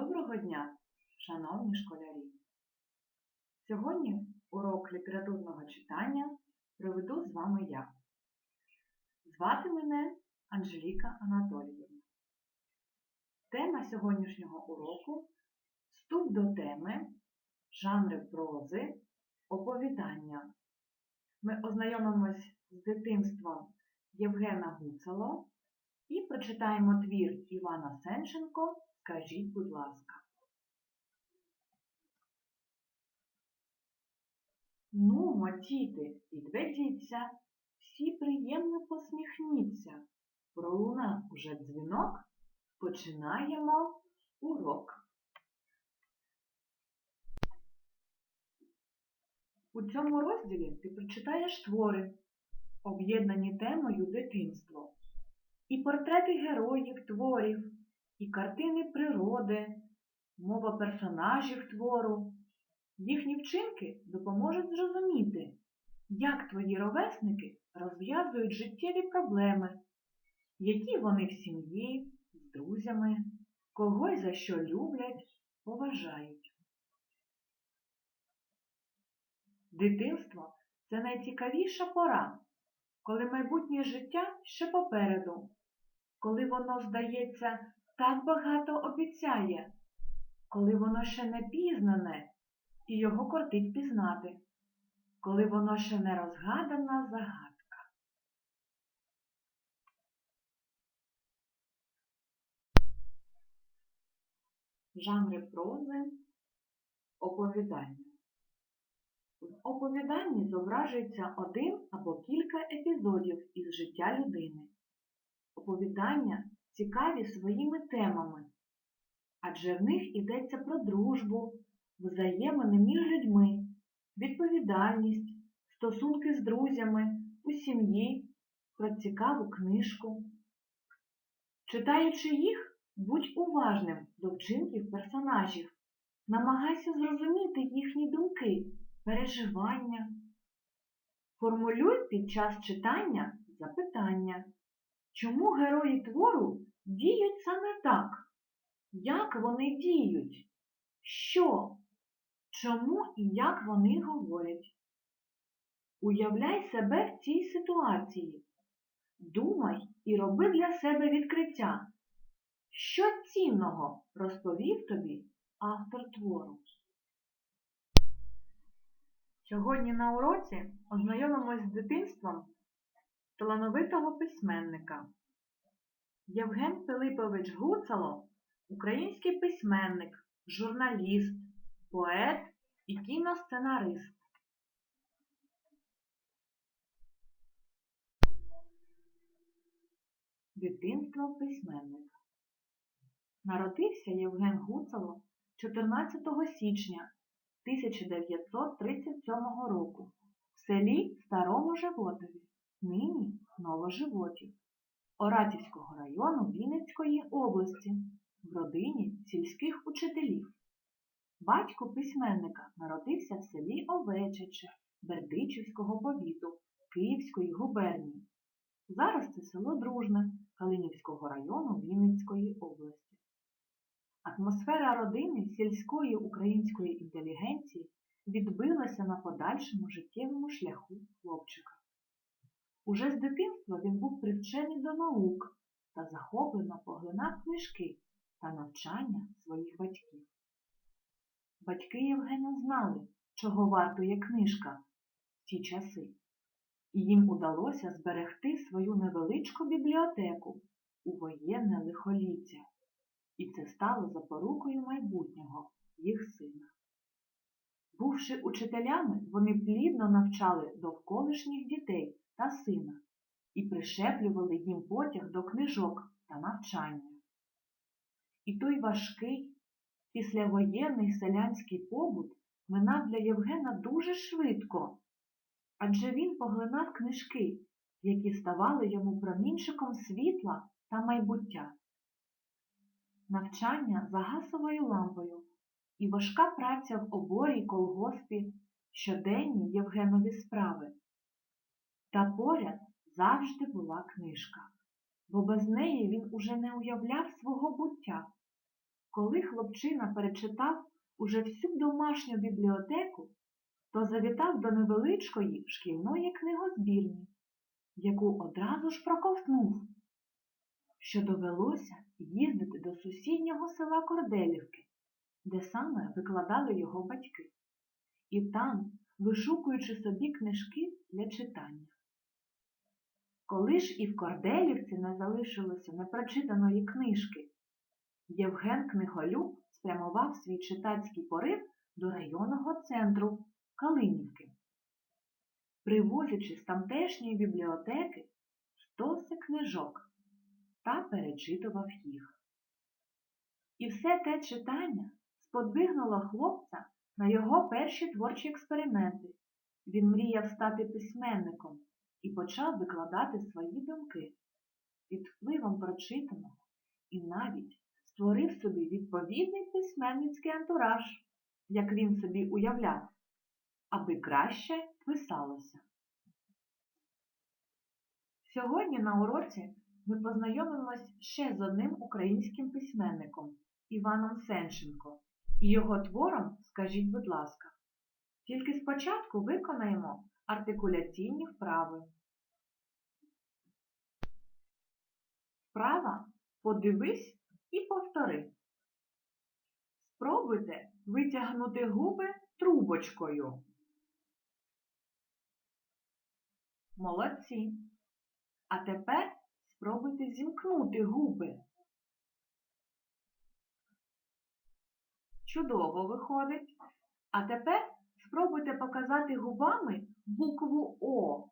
Доброго дня, шановні школярі! Сьогодні урок літературного читання проведу з вами я. Звати мене Анжеліка Анатоліївна. Тема сьогоднішнього уроку вступ до теми, жанри прози, оповідання. Ми ознайомимось з дитинством Євгена Гуцало і прочитаємо твір Івана Сенченко Скажіть, будь ласка. Ну, мотіти, підведіться, всі приємно посміхніться. Пролунав уже дзвінок, починаємо урок. У цьому розділі ти прочитаєш твори, об'єднані темою дитинство, і портрети героїв творів, і картини природи, мова персонажів твору. Їхні вчинки допоможуть зрозуміти, як твої ровесники розв'язують життєві проблеми, які вони в сім'ї, з друзями, кого й за що люблять, поважають. Дитинство це найцікавіша пора, коли майбутнє життя ще попереду, коли воно, здається, так багато обіцяє, коли воно ще не пізнане і його кортить пізнати, коли воно ще не розгадана загадка. Жанри прози оповідання. В оповіданні зображується один або кілька епізодів із життя людини. Оповідання цікаві своїми темами, адже в них йдеться про дружбу, взаємини між людьми, відповідальність, стосунки з друзями, у сім'ї, про цікаву книжку. Читаючи їх, будь уважним до вчинків персонажів, намагайся зрозуміти їхні думки, переживання. Формулюй під час читання запитання. Чому герої твору діють саме так? Як вони діють? Що? Чому і як вони говорять? Уявляй себе в цій ситуації. Думай і роби для себе відкриття. Що цінного розповів тобі автор твору? Сьогодні на уроці ознайомимось з дитинством талановитого письменника. Євген Пилипович Гуцало український письменник, журналіст, поет і кіносценарист. Дитинство письменника Народився Євген Гуцало 14 січня 1937 року в селі Старому Животові нині Новоживотів, Оратівського району Вінницької області, в родині сільських учителів. Батько письменника народився в селі Овечиче Бердичівського повіту Київської губернії. Зараз це село Дружне Калинівського району Вінницької області. Атмосфера родини сільської української інтелігенції відбилася на подальшому життєвому шляху хлопчика. Уже з дитинства він був привчений до наук та захоплено поглинав книжки та навчання своїх батьків. Батьки Євгена знали, чого вартує книжка в ті часи, і їм удалося зберегти свою невеличку бібліотеку у воєнне лихоліття, і це стало запорукою майбутнього їх сина. Бувши учителями, вони плідно навчали довколишніх дітей та сина і пришеплювали їм потяг до книжок та навчання. І той важкий, післявоєнний селянський побут минав для Євгена дуже швидко, адже він поглинав книжки, які ставали йому промінчиком світла та майбуття. Навчання за гасовою лампою і важка праця в оборі колгоспі, щоденні Євгенові справи. Та поряд завжди була книжка, бо без неї він уже не уявляв свого буття. Коли хлопчина перечитав уже всю домашню бібліотеку, то завітав до невеличкої шкільної книгозбірні, яку одразу ж проковтнув, що довелося їздити до сусіднього села Корделівки, де саме викладали його батьки, і там, вишукуючи собі книжки для читання. Коли ж і в Корделівці не залишилося непрочитаної книжки, Євген Книголюб спрямував свій читацький порив до районного центру Калинівки, привозячи з тамтешньої бібліотеки стоси книжок та перечитував їх. І все те читання сподвигнуло хлопця на його перші творчі експерименти. Він мріяв стати письменником і почав викладати свої думки під впливом прочитаного і навіть створив собі відповідний письменницький антураж, як він собі уявляв, аби краще писалося. Сьогодні на уроці ми познайомимось ще з одним українським письменником Іваном Сенченко і його твором «Скажіть, будь ласка». Тільки спочатку виконаємо артикуляційні вправи. Вправа подивись і повтори. Спробуйте витягнути губи трубочкою. Молодці. А тепер спробуйте зімкнути губи. Чудово виходить. А тепер спробуйте показати губами букву О.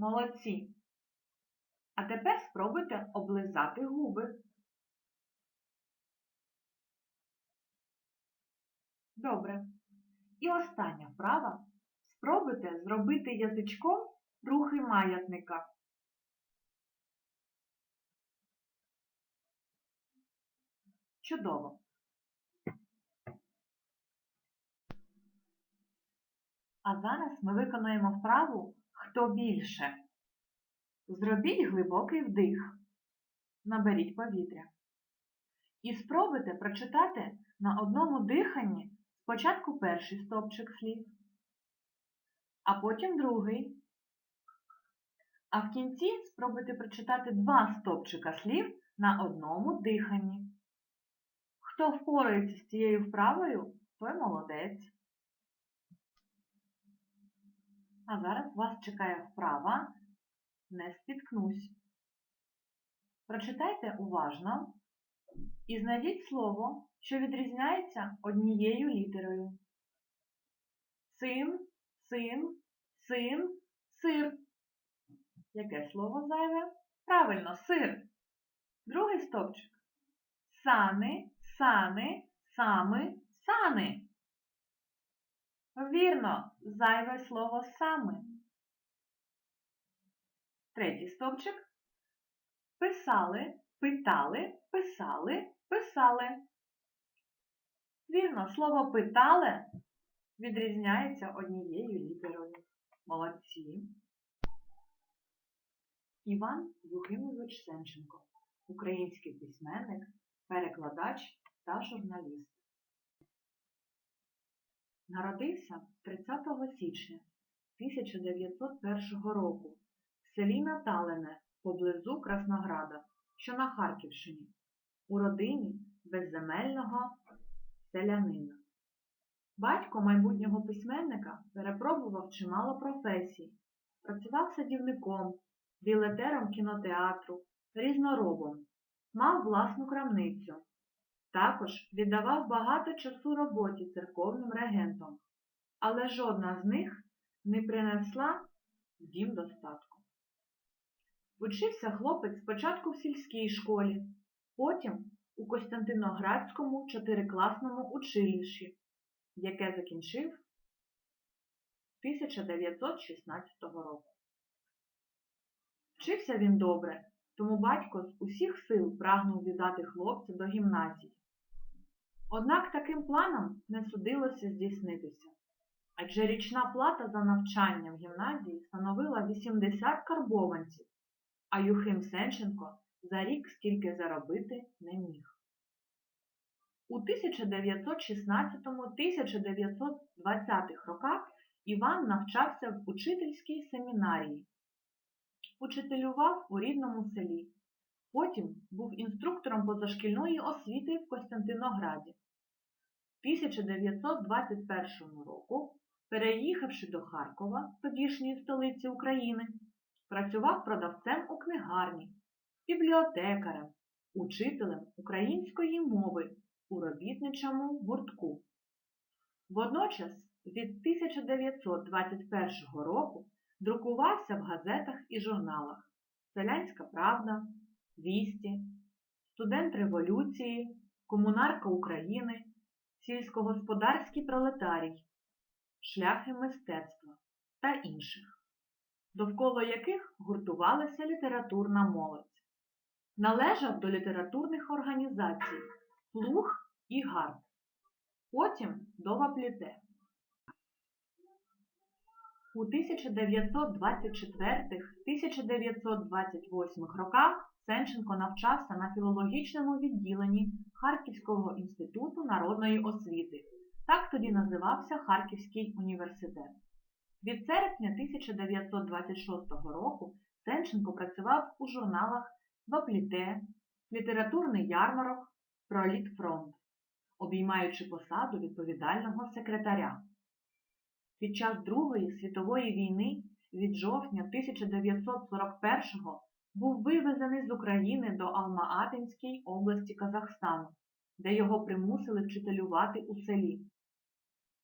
Молодці. А тепер спробуйте облизати губи. Добре. І остання вправа. Спробуйте зробити язичком рухи маятника. Чудово. А зараз ми виконуємо вправу «Хто більше?». Зробіть глибокий вдих. Наберіть повітря. І спробуйте прочитати на одному диханні спочатку перший стовпчик слів, а потім другий. А в кінці спробуйте прочитати два стовпчика слів на одному диханні. Хто впорається з цією вправою, той молодець. А зараз вас чекає вправа «Не спіткнусь». Прочитайте уважно і знайдіть слово, що відрізняється однією літерою. Син, син, син, сир. Яке слово зайве? Правильно, сир. Другий стовпчик. Сани, сани, сами, сани. Вірно, зайве слово сами. Третій стовпчик. Писали, питали, писали, писали. Вірно, слово питали відрізняється однією літерою. Молодці. Іван Юхимович Сенченко, український письменник, перекладач та журналіст. Народився 30 січня 1901 року в селі Наталине поблизу Краснограда, що на Харківщині, у родині безземельного селянина. Батько майбутнього письменника перепробував чимало професій, працював садівником, білетером кінотеатру, різноробом, мав власну крамницю. Також віддавав багато часу роботі церковним регентом, але жодна з них не принесла в дім достатку. Учився хлопець спочатку в сільській школі, потім у Костянтиноградському чотирикласному училищі, яке закінчив 1916 року. Вчився він добре, тому батько з усіх сил прагнув віддати хлопця до гімназії. Однак таким планом не судилося здійснитися, адже річна плата за навчання в гімназії становила 80 карбованців, а Юхим Сенченко за рік скільки заробити не міг. У 1916-1920 роках Іван навчався в учительській семінарії, учителював у рідному селі. Потім був інструктором позашкільної освіти в Костянтинограді. В 1921 року, переїхавши до Харкова, тодішньої столиці України, працював продавцем у книгарні, бібліотекарем, учителем української мови у робітничому гуртку. Водночас від 1921 року друкувався в газетах і журналах Селянська Правда, Вісті, Студент Революції, Комунарка України, Сільськогосподарський пролетарій, Шляхи мистецтва та інших, довкола яких гуртувалася літературна молодь. Належав до літературних організацій Плуг і Гард, потім до Вапліте. У 1924-1928 роках Сенченко навчався на філологічному відділенні Харківського інституту народної освіти. Так тоді називався Харківський університет. Від серпня 1926 року Сенченко працював у журналах Вапліте, Літературний ярмарок, Пролітфронт, обіймаючи посаду відповідального секретаря. Під час Другої світової війни від жовтня 1941-го був вивезений з України до Алма-Атинській області Казахстану, де його примусили вчителювати у селі.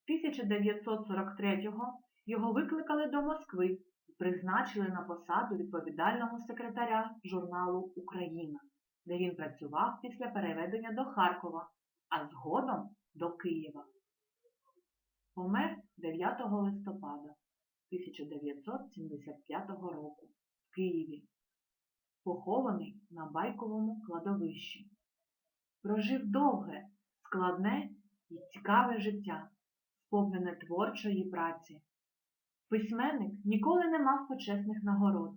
1943-го його викликали до Москви і призначили на посаду відповідального секретаря журналу Україна, де він працював після переведення до Харкова, а згодом до Києва. Помер 9 листопада 1975 року в Києві, похований на Байковому кладовищі. Прожив довге, складне і цікаве життя, сповнене творчої праці. Письменник ніколи не мав почесних нагород.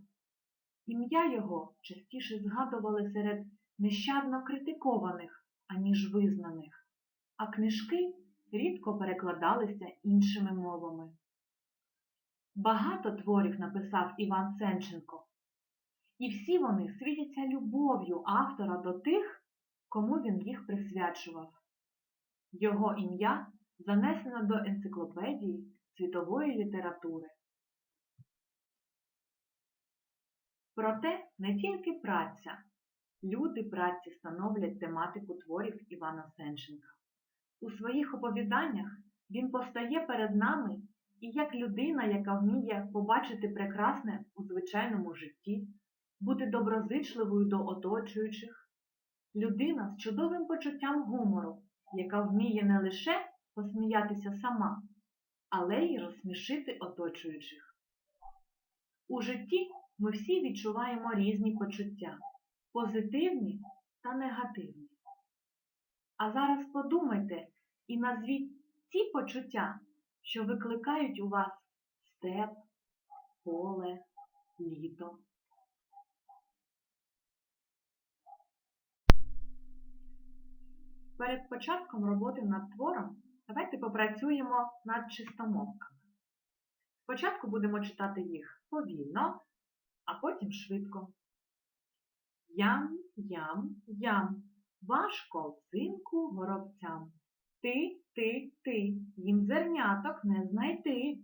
Ім'я його частіше згадували серед нещадно критикованих, аніж визнаних, а книжки рідко перекладалися іншими мовами. Багато творів написав Іван Сенченко, і всі вони світяться любов'ю автора до тих, кому він їх присвячував. Його ім'я занесено до енциклопедії світової літератури. Проте не тільки праця, люди праці становлять тематику творів Івана Сенченка. У своїх оповіданнях він постає перед нами і як людина, яка вміє побачити прекрасне у звичайному житті, бути доброзичливою до оточуючих, людина з чудовим почуттям гумору, яка вміє не лише посміятися сама, але й розсмішити оточуючих. У житті ми всі відчуваємо різні почуття позитивні та негативні. А зараз подумайте і назвіть ті почуття, що викликають у вас степ, поле, літо. Перед початком роботи над твором давайте попрацюємо над чистомовками. Спочатку будемо читати їх повільно, а потім швидко. Ям, ям, ям, важко взимку горобцям. Ти, ти, ти, їм зерняток не знайти.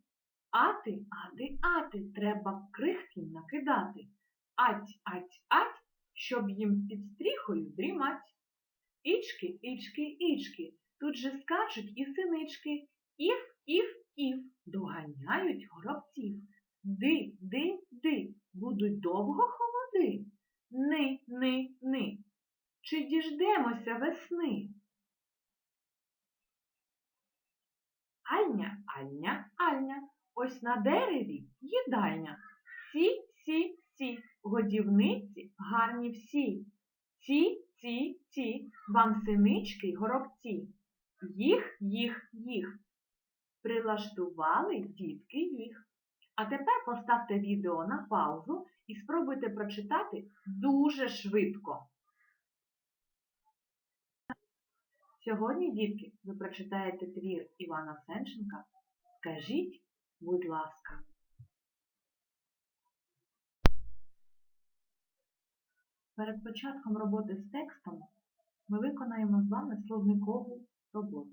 Ати, ати, ати, треба крихті накидати. Ать, ать, ать, щоб їм під стріхою дрімать. Ічки, ічки, ічки, тут же скачуть і синички. Іф, іф, іф, доганяють горобців. Ди, ди, ди, будуть довго холоди. Ни, ни, ни. Чи діждемося весни? Альня, альня, альня, ось на дереві їдальня. Сі, сі, сі, годівниці гарні всі. Ці, ці, ці, вам синички й горобці. Їх, їх, їх. Прилаштували дітки їх. А тепер поставте відео на паузу і спробуйте прочитати дуже швидко. Сьогодні, дітки, ви прочитаєте твір Івана Сенченка Скажіть, будь ласка. Перед початком роботи з текстом ми виконаємо з вами словникову роботу.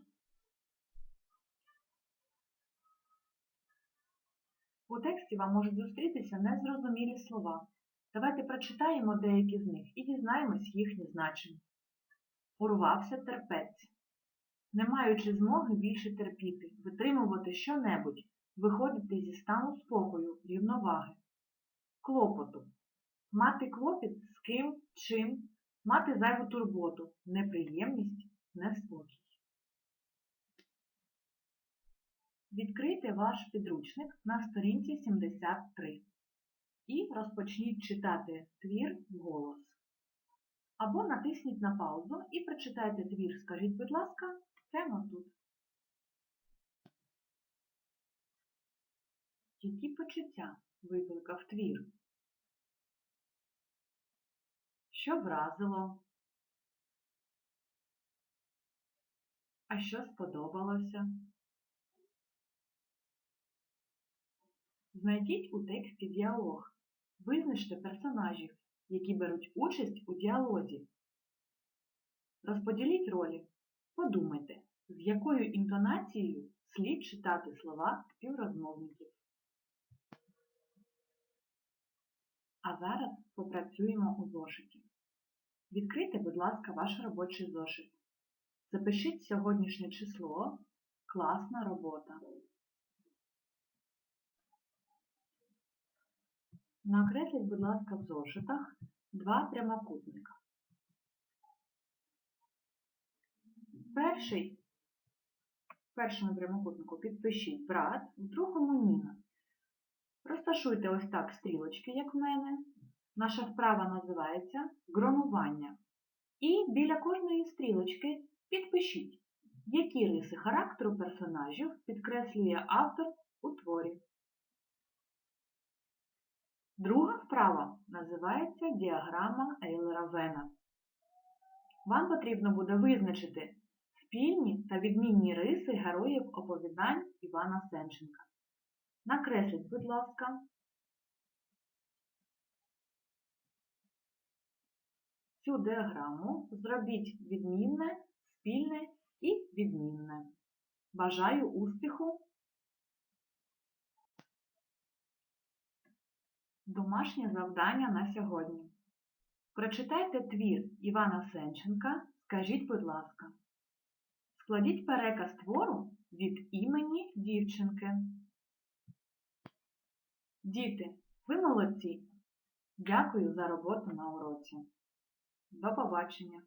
У тексті вам можуть зустрітися незрозумілі слова. Давайте прочитаємо деякі з них і дізнаємось їхнє значення. Урвався терпець. Не маючи змоги більше терпіти, витримувати щонебудь, виходити зі стану спокою, рівноваги, клопоту, мати клопіт ким, чим, мати зайву турботу, неприємність, неспокій. Відкрийте ваш підручник на сторінці 73 і розпочніть читати твір вголос. Або натисніть на паузу і прочитайте твір «Скажіть, будь ласка» прямо тут. Які почуття викликав твір? Що вразило? А що сподобалося? Знайдіть у тексті діалог. Визначте персонажів, які беруть участь у діалозі. Розподіліть ролі. Подумайте, з якою інтонацією слід читати слова співрозмовників. А зараз попрацюємо у зошиті. Відкрийте, будь ласка, ваш робочий зошит. Запишіть сьогоднішнє число. Класна робота. Накресліть, будь ласка, в зошитах два прямокутника. Перший, в першому прямокутнику підпишіть брат, в другому Ніна. Розташуйте ось так стрілочки, як в мене. Наша вправа називається гронування. І біля кожної стрілочки підпишіть, які риси характеру персонажів підкреслює автор у творі. Друга вправа називається діаграма Ейлера Вена. Вам потрібно буде визначити спільні та відмінні риси героїв оповідань Івана Сенченка. Накресліть, будь ласка. Цю діаграму зробіть відмінне, спільне і відмінне. Бажаю успіху! Домашнє завдання на сьогодні. Прочитайте твір Івана Сенченка Скажіть, будь ласка. Складіть переказ твору від імені дівчинки. Діти, ви молодці! Дякую за роботу на уроці. До побачення!